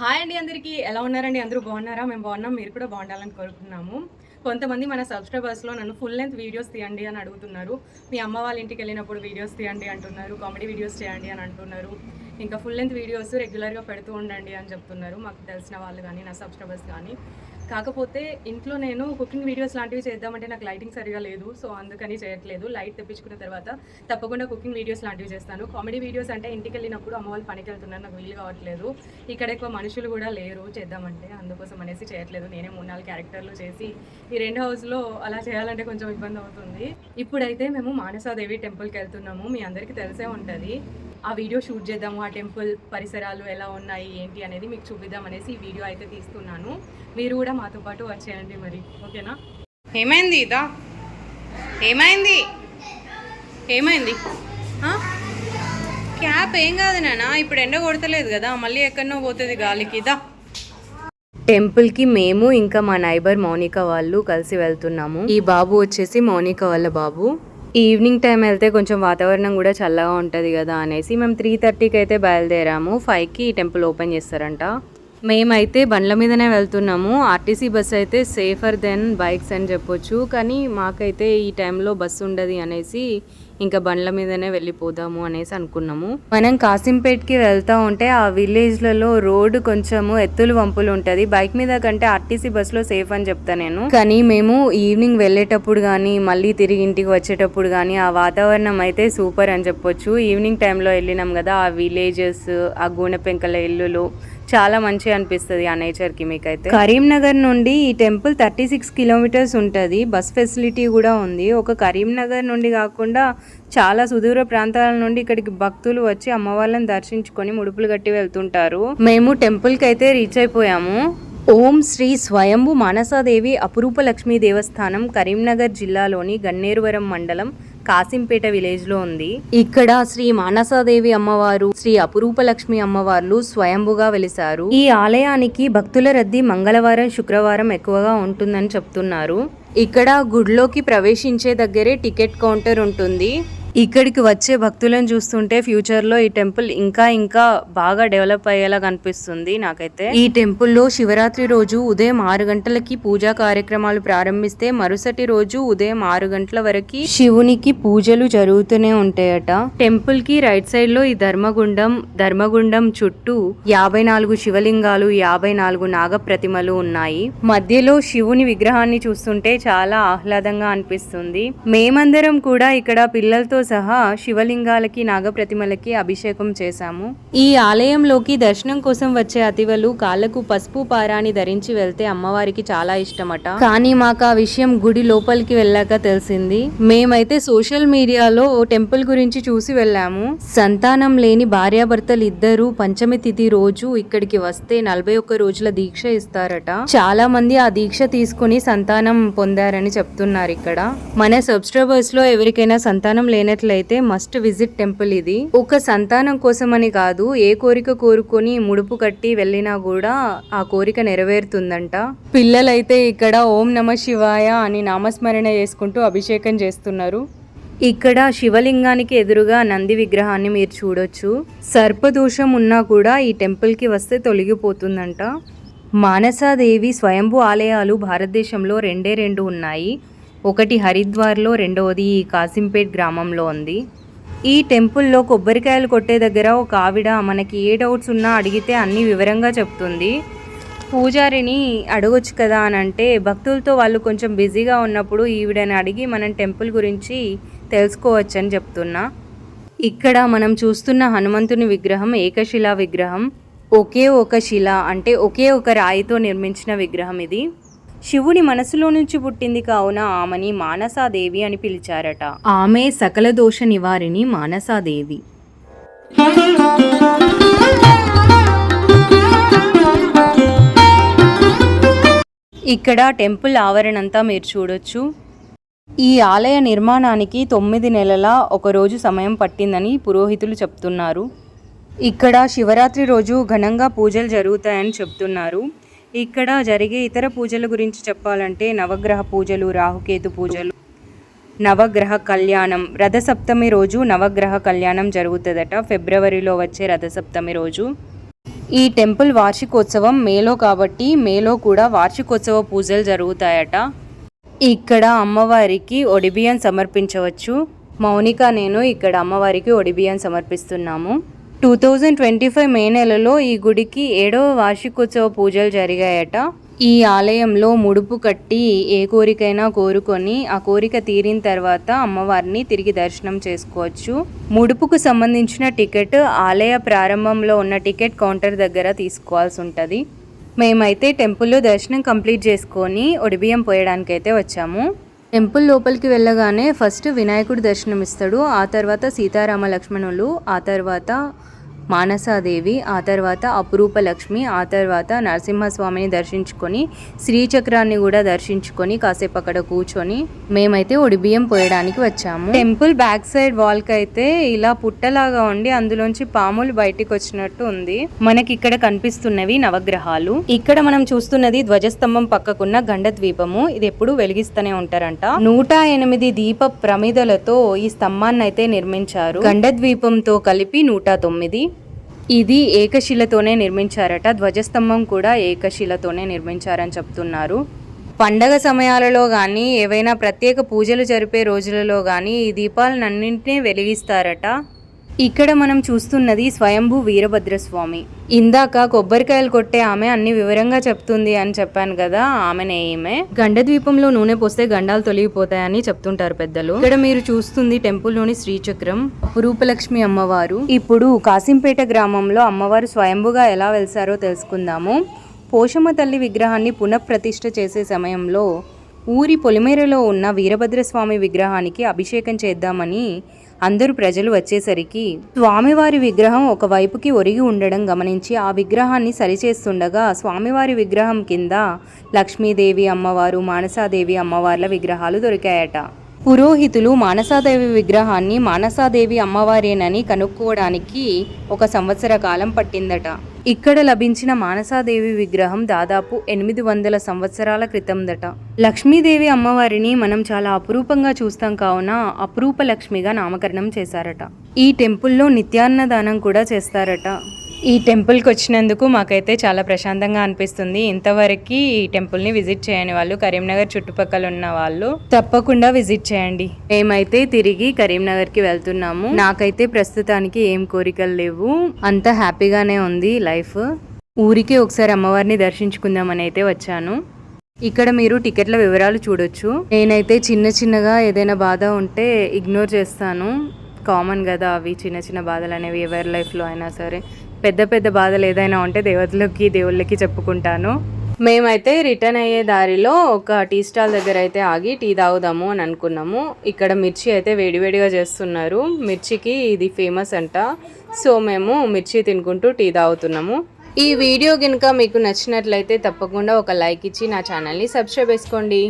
Hi అండి అందరికీ. ఎలా ఉన్నారండి? అందరూ బాగున్నారా? మేము బాగున్నాం. మీరు కూడా బాగుండాలని కోరుకున్నాము కొంతమంది మన సబ్స్క్రైబర్స్లో నన్ను ఫుల్ లెంత్ వీడియోస్ తీయండి అని అడుగుతున్నారు. మీ అమ్మ వాళ్ళ ఇంటికి వెళ్ళినప్పుడు వీడియోస్ తీయండి అంటున్నారు. కామెడీ వీడియోస్ చేయండి అని అంటున్నారు. ఇంకా ఫుల్ లెంత్ వీడియోస్ రెగ్యులర్గా పెడుతూ ఉండండి అని చెప్తున్నారు. మాకు తెలిసిన వాళ్ళు కానీ నా సబ్స్క్రైబర్స్ కానీ. కాకపోతే ఇంట్లో నేను కుకింగ్ వీడియోస్ లాంటివి చేద్దామంటే నాకు లైటింగ్ సరిగా లేదు. సో అందుకని చేయట్లేదు. లైట్ తెప్పించుకున్న తర్వాత తప్పకుండా కుకింగ్ వీడియోస్ లాంటివి చేస్తాను. కామెడీ వీడియోస్ అంటే ఇంటికి వెళ్ళినప్పుడు అమ్మ వాళ్ళు పనికి వెళ్తున్నారు. నాకు వీలు కావట్లేదు. ఇక్కడ ఎక్కువ మనుషులు కూడా లేరు చేద్దామంటే. అందుకోసం అనేసి చేయట్లేదు. నేనే మూడు నాలుగు క్యారెక్టర్లు చేసి ఈ రెండు హౌస్లో అలా చేయాలంటే కొంచెం ఇబ్బంది అవుతుంది. ఇప్పుడైతే మేము మానసాదేవి టెంపుల్కి వెళ్తున్నాము. మీ అందరికీ తెలిసే ఉంటుంది. ఆ వీడియో షూట్ చేద్దాము ఆ టెంపుల్ పరిసరాలు ఎలా ఉన్నాయి ఏంటి అనేది మీకు చూపిద్దాం అనేసి ఈ వీడియో అయితే తీస్తున్నాను. మీరు కూడా మాతో పాటు వచ్చేయండి మరి. ఓకేనా? ఏమైంది ఇదా? ఏమైంది? ఏమైంది? ఆ? క్యాప్ ఏం కాదు నాన్న ఇప్పుడు ఎండ కొడతలేదు కదా మళ్ళీ ఎక్కడనో పోతుంది గాలికి. ఇదా. టెంపుల్కి మేము ఇంకా మా నైబర్ మౌనిక వాళ్ళు కలిసి వెళ్తున్నాము. ఈ బాబు వచ్చేసి మౌనిక వాళ్ళ బాబు. ఈవినింగ్ టైం వెళ్తే కొంచెం వాతావరణం కూడా చల్లగా ఉంటుంది కదా అనేసి మేము త్రీ థర్టీకి అయితే బయలుదేరాము. ఫైవ్కి టెంపుల్ ఓపెన్ చేస్తారంట. మేమైతే బండ్ల మీదనే వెళ్తున్నాము. ఆర్టీసీ బస్ అయితే సేఫర్ దెన్ బైక్స్ అని చెప్పొచ్చు. కానీ మాకైతే ఈ టైంలో బస్సు ఉండదు అనేసి ఇంకా బండ్ల మీదనే వెళ్ళిపోదాము అనేసి అనుకున్నాము. మనం కాసింపేట్కి వెళ్తా ఉంటే ఆ విలేజ్లలో రోడ్డు కొంచెము ఎత్తులు వంపులు ఉంటుంది. బైక్ మీద కంటే ఆర్టీసీ బస్సులో సేఫ్ అని చెప్తా నేను. కానీ మేము ఈవినింగ్ వెళ్ళేటప్పుడు కానీ మళ్ళీ తిరిగి ఇంటికి వచ్చేటప్పుడు కానీ ఆ వాతావరణం అయితే సూపర్ అని చెప్పొచ్చు. ఈవినింగ్ టైంలో వెళ్ళినాం కదా ఆ విలేజెస్ ఆ గూనె పెంకల ఇల్లులు చాలా మంచిగా అనిపిస్తుంది ఆ నేచర్కి మీకైతే. కరీంనగర్ నుండి ఈ టెంపుల్ థర్టీ సిక్స్ కిలోమీటర్స్ ఉంటుంది. బస్ ఫెసిలిటీ కూడా ఉంది. ఒక కరీంనగర్ నుండి కాకుండా చాలా సుదూర ప్రాంతాల నుండి ఇక్కడికి భక్తులు వచ్చి అమ్మవార్లను దర్శించుకొని ముడుపులు కట్టి వెళ్తుంటారు. మేము టెంపుల్కి అయితే రీచ్ అయిపోయాము. ఓం శ్రీ స్వయంభు మానసాదేవి అపురూప లక్ష్మీ దేవస్థానం కరీంనగర్ జిల్లాలోని గన్నేరువరం మండలం కాసింపేట విలేజ్లో ఉంది. ఇక్కడ శ్రీ మానసాదేవి అమ్మవారు శ్రీ అపురూప లక్ష్మి అమ్మవార్లు స్వయంభుగా వెలిసారు ఈ ఆలయానికి భక్తుల రద్దీ మంగళవారం శుక్రవారం ఎక్కువగా ఉంటుందని చెప్తున్నారు. ఇక్కడ గుడిలోకి ప్రవేశించే దగ్గరే టికెట్ కౌంటర్ ఉంటుంది. ఇక్కడికి వచ్చే భక్తులను చూస్తుంటే ఫ్యూచర్లో ఈ టెంపుల్ ఇంకా ఇంకా బాగా డెవలప్ అయ్యేలా కనిపిస్తుంది నాకైతే. ఈ టెంపుల్లో శివరాత్రి రోజు ఉదయం ఆరు గంటలకి పూజా కార్యక్రమాలు ప్రారంభిస్తే మరుసటి రోజు ఉదయం ఆరు గంటల వరకు శివునికి పూజలు జరుగుతూనే ఉంటాయట. టెంపుల్కి రైట్ సైడ్లో ఈ ధర్మగుండం ధర్మగుండం చుట్టూ యాభై నాలుగు శివలింగాలు యాభై నాలుగు నాగ ప్రతిమలు ఉన్నాయి. మధ్యలో శివుని విగ్రహాన్ని చూస్తుంటే చాలా ఆహ్లాదంగా అనిపిస్తుంది. మేమందరం కూడా ఇక్కడ పిల్లలతో సహా శివలింగాలకి నాగప్రతిమలకి అభిషేకం చేశాము. ఈ ఆలయంలోకి దర్శనం కోసం వచ్చే అతివలు కాళ్ళకు పసుపు పారాని ధరించి వెళ్తే అమ్మవారికి చాలా ఇష్టమట. కానీ మాకు ఆ విషయం గుడి లోపలికి వెళ్ళాక తెలిసింది. మేమైతే సోషల్ మీడియాలో ఓ టెంపుల్ గురించి చూసి వెళ్ళాము. సంతానం లేని భార్యాభర్తలు ఇద్దరు పంచమి తిథి రోజు ఇక్కడికి వస్తే నలభై ఒక్క రోజుల దీక్ష ఇస్తారట. చాలా మంది ఆ దీక్ష తీసుకుని సంతానం పొందారని చెప్తున్నారు ఇక్కడ. మన సబ్స్క్రైబర్స్లో ఎవరికైనా సంతానం లేని లేనట్లయితే మస్ట్ విజిట్ టెంపుల్ ఇది. ఒక సంతానం కోసమని కాదు ఏ కోరిక కోరుకొని ముడుపు కట్టి వెళ్ళినా కూడా ఆ కోరిక నెరవేరుతుందంట. పిల్లలైతే ఇక్కడ ఓం నమ శివాయ అని నామస్మరణ చేసుకుంటూ అభిషేకం చేస్తున్నారు. ఇక్కడ శివలింగానికి ఎదురుగా నంది విగ్రహాన్ని మీరు చూడొచ్చు. సర్పదోషం ఉన్నా కూడా ఈ టెంపుల్కి వస్తే తొలగిపోతుందంట. మానసాదేవి స్వయంభూ ఆలయాలు భారతదేశంలో రెండే రెండు ఉన్నాయి. ఒకటి హరిద్వార్లో రెండవది కాసింపేట్ గ్రామంలో ఉంది. ఈ టెంపుల్లో కొబ్బరికాయలు కొట్టే దగ్గర ఒక ఆవిడ మనకి ఏ డౌట్స్ ఉన్నా అడిగితే అన్ని వివరంగా చెప్తుంది. పూజారిని అడగొచ్చు కదా అని అంటే భక్తులతో వాళ్ళు కొంచెం బిజీగా ఉన్నప్పుడు ఈవిడని అడిగి మనం టెంపుల్ గురించి తెలుసుకోవచ్చని చెప్తున్నా. ఇక్కడ మనం చూస్తున్న హనుమంతుని విగ్రహం ఏకశిలా విగ్రహం. ఒకే ఒక శిల అంటే ఒకే ఒక రాయితో నిర్మించిన విగ్రహం ఇది. శివుని మనసులో నుంచి పుట్టింది కావున ఆమెని మానసాదేవి అని పిలిచారట. ఆమె సకల దోష నివారిణి మానసాదేవి. ఇక్కడ టెంపుల్ ఆవరణంతా మీరు చూడొచ్చు. ఈ ఆలయ నిర్మాణానికి తొమ్మిది నెలల ఒక రోజు సమయం పట్టిందని పురోహితులు చెప్తున్నారు. ఇక్కడ శివరాత్రి రోజు ఘనంగా పూజలు జరుగుతాయని చెప్తున్నారు. ఇక్కడ జరిగే ఇతర పూజల గురించి చెప్పాలంటే నవగ్రహ పూజలు రాహుకేతు పూజలు నవగ్రహ కళ్యాణం. రథసప్తమి రోజు నవగ్రహ కళ్యాణం జరుగుతుందట. ఫిబ్రవరిలో వచ్చే రథసప్తమి రోజు. ఈ టెంపుల్ వార్షికోత్సవం మేలో కాబట్టి మేలో కూడా వార్షికోత్సవ పూజలు జరుగుతాయట. ఇక్కడ అమ్మవారికి ఒడిబియం సమర్పించవచ్చు. మౌనిక నేను ఇక్కడ అమ్మవారికి ఒడిబియం సమర్పిస్తున్నాము. Two thousand twenty five May నెలలో ఈ గుడికి ఏడవ వార్షికోత్సవ పూజలు జరిగాయట. ఈ ఆలయంలో ముడుపు కట్టి ఏ కోరికైనా కోరుకొని ఆ కోరిక తీరిన తర్వాత అమ్మవారిని తిరిగి దర్శనం చేసుకోవచ్చు. ముడుపుకు సంబంధించిన టికెట్ ఆలయ ప్రారంభంలో ఉన్న టికెట్ కౌంటర్ దగ్గర తీసుకోవాల్సి ఉంటుంది. మేమైతే టెంపుల్లో దర్శనం కంప్లీట్ చేసుకొని ఒడిబియ్యం పోయడానికైతే వచ్చాము. టెంపుల్ లోపలికి వెళ్ళగానే ఫస్ట్ వినాయకుడు దర్శనం ఇస్తాడు ఆ తర్వాత సీతారామ లక్ష్మణులు ఆ తర్వాత మానసాదేవి ఆ తర్వాత అపురూప లక్ష్మి ఆ తర్వాత నరసింహస్వామిని దర్శించుకొని శ్రీచక్రాన్ని కూడా దర్శించుకొని కాసేపు అక్కడ కూర్చొని మేమైతే ఒడిబియ్యం పోయడానికి వచ్చాము. టెంపుల్ బ్యాక్ సైడ్ వాల్కి అయితే ఇలా పుట్టలాగా ఉండి అందులోంచి పాములు బయటికి వచ్చినట్టు ఉంది. మనకి ఇక్కడ కనిపిస్తున్నవి నవగ్రహాలు. ఇక్కడ మనం చూస్తున్నది ధ్వజస్తంభం పక్కకున్న గండ ద్వీపము ఇది ఎప్పుడు వెలిగిస్తూనే ఉంటారంట. నూట ఎనిమిది దీప ప్రమిదలతో ఈ స్తంభాన్ని అయితే నిర్మించారు. గండ ద్వీపంతో కలిపి నూట తొమ్మిది. ఇది ఏకశిలతోనే నిర్మించారట. ధ్వజస్తంభం కూడా ఏకశిలతోనే నిర్మించారని చెప్తున్నారు. పండగ సమయాలలో కానీ ఏవైనా ప్రత్యేక పూజలు జరిపే రోజులలో కానీ ఈ దీపాలన్నింటినీ వెలిగిస్తారట. ఇక్కడ మనం చూస్తున్నది స్వయంభూ వీరభద్రస్వామి. ఇందాక కొబ్బరికాయలు కొట్టే ఆమె అన్ని వివరంగా చెప్తుంది అని చెప్పాను కదా ఆమెనే ఈమె. గండ ద్వీపంలో నూనె పోస్తే గండాలు తొలగిపోతాయని చెప్తుంటారు పెద్దలు. ఇక్కడ మీరు చూస్తుంది టెంపుల్లోని శ్రీచక్రం అపురూపలక్ష్మి అమ్మవారు. ఇప్పుడు కాసింపేట గ్రామంలో అమ్మవారు స్వయంభుగా ఎలా వెలిసారో తెలుసుకుందాము. పోషమ్మ తల్లి విగ్రహాన్ని పునఃప్రతిష్ఠ చేసే సమయంలో ఊరి పొలిమేరలో ఉన్న వీరభద్రస్వామి విగ్రహానికి అభిషేకం చేద్దామని అందరూ ప్రజలు వచ్చేసరికి స్వామివారి విగ్రహం ఒక వైపుకి ఒరిగి ఉండడం గమనించి ఆ విగ్రహాన్ని సరిచేస్తుండగా స్వామివారి విగ్రహం కింద లక్ష్మీదేవి అమ్మవారు మానసాదేవి అమ్మవార్ల విగ్రహాలు దొరికాయట. పురోహితులు మానసాదేవి విగ్రహాన్ని మానసాదేవి అమ్మవారేనని కనుక్కోవడానికి ఒక సంవత్సర కాలం పట్టిందట. ఇక్కడ లభించిన మానసాదేవి విగ్రహం దాదాపు ఎనిమిది వందల సంవత్సరాల క్రితందట. లక్ష్మీదేవి అమ్మవారిని మనం చాలా అపురూపంగా చూస్తాం కావున అపురూప లక్ష్మిగా నామకరణం చేశారట. ఈ టెంపుల్లో నిత్యాన్నదానం కూడా చేస్తారట. ఈ టెంపుల్కి వచ్చినందుకు మాకైతే చాలా ప్రశాంతంగా అనిపిస్తుంది. ఇంతవరకు ఈ టెంపుల్ని విజిట్ చేయని వాళ్ళు కరీంనగర్ చుట్టుపక్కల ఉన్న వాళ్ళు తప్పకుండా విజిట్ చేయండి. మేమైతే తిరిగి కరీంనగర్కి వెళ్తున్నాము. నాకైతే ప్రస్తుతానికి ఏం కోరికలు లేవు. అంత హ్యాపీగానే ఉంది లైఫ్. ఊరికి ఒకసారి అమ్మవారిని దర్శించుకుందామని అయితే వచ్చాను. ఇక్కడ మీరు టికెట్ల వివరాలు చూడొచ్చు. నేనైతే చిన్న చిన్నగా ఏదైనా బాధ ఉంటే ఇగ్నోర్ చేస్తాను. కామన్ కదా అవి చిన్న చిన్న బాధలు అనేవి ఎవరి లైఫ్లో అయినా సరే. పెద్ద పెద్ద బాధలు ఏదైనా ఉంటే దేవతలకి దేవుళ్ళకి చెప్పుకుంటాను. మేమైతే రిటర్న్ అయ్యే దారిలో ఒక టీ స్టాల్ దగ్గర అయితే ఆగి టీ తాగుదాము అని అనుకున్నాము. ఇక్కడ మిర్చి అయితే వేడివేడిగా చేస్తున్నారు. మిర్చికి ఇది ఫేమస్ అంట. సో మేము మిర్చి తినుకుంటూ టీ తాగుతున్నాము. ఈ వీడియో కనుక మీకు నచ్చినట్లయితే తప్పకుండా ఒక లైక్ ఇచ్చి నా ఛానల్ని సబ్స్క్రైబ్ చేసుకోండి.